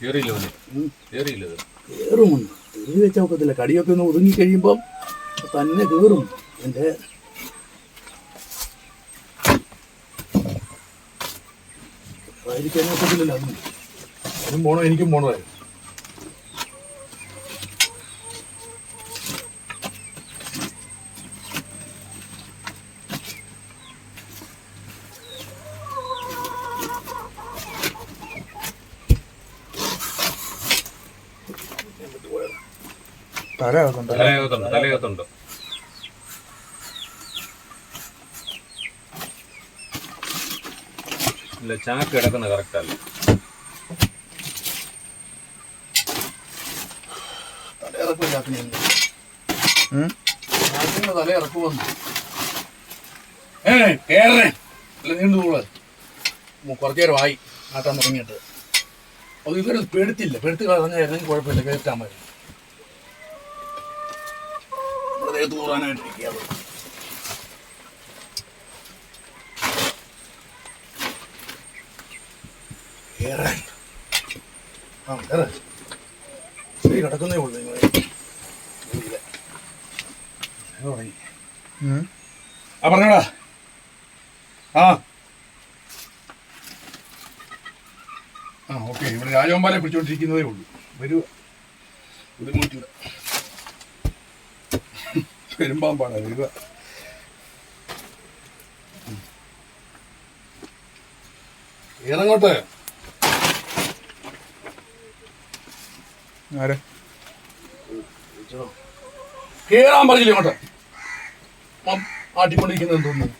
തെറി വെച്ചാൽ ഒക്കത്തില്ല. കടിയൊക്കെ ഒന്ന് ഒതുങ്ങി കഴിയുമ്പം തന്നെ കേറും. എന്റെ ആയിരിക്കാൻ നോക്കത്തില്ലല്ലോ അതും അതും പോണോ എനിക്കും തലയകത്തുണ്ട് ഇല്ല ചാക്ക് കിടക്കുന്ന കറക്റ്റ് അല്ല തല തല ഇറക്കുമെന്ന് ഏ കേറേ. അല്ല നീണ്ടു കൂടെ കുറച്ചു നേരം ആയി. ആട്ടാൻ തുടങ്ങിയിട്ട്. അത് ഇവരത് പെടുത്തില്ല പെടുത്ത് കളഞ്ഞായിരുന്നെങ്കിൽ കുഴപ്പമില്ല. കയറ്റാൻ മതി ദേഹത്ത് കൂറാനായിട്ടിരിക്കുക അത് കേറാൻ ആ കേറ. ശരി കിടക്കുന്നേ ഉള്ളൂ തുടങ്ങി ആ പറഞ്ഞോടാ. ആ. ആ ഓക്കെ. ഇവിടെ രാജഗോപാലെ പിടിച്ചോണ്ടിരിക്കുന്നതേ ഉള്ളൂ. വരുക ബുദ്ധിമുട്ടില്ല പെരുമ്പാമ്പാണ് വരിക ഇറങ്ങോട്ടെ. ആരെ? കേറാൻ പറഞ്ഞില്ല ഇങ്ങോട്ട്? ആട്ടിക്കൊണ്ടിരിക്കുന്നത് തോന്നുന്നു.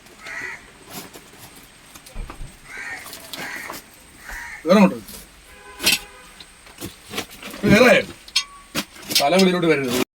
വേറെ തല വെളിയിലോട്ട് വരരുത്.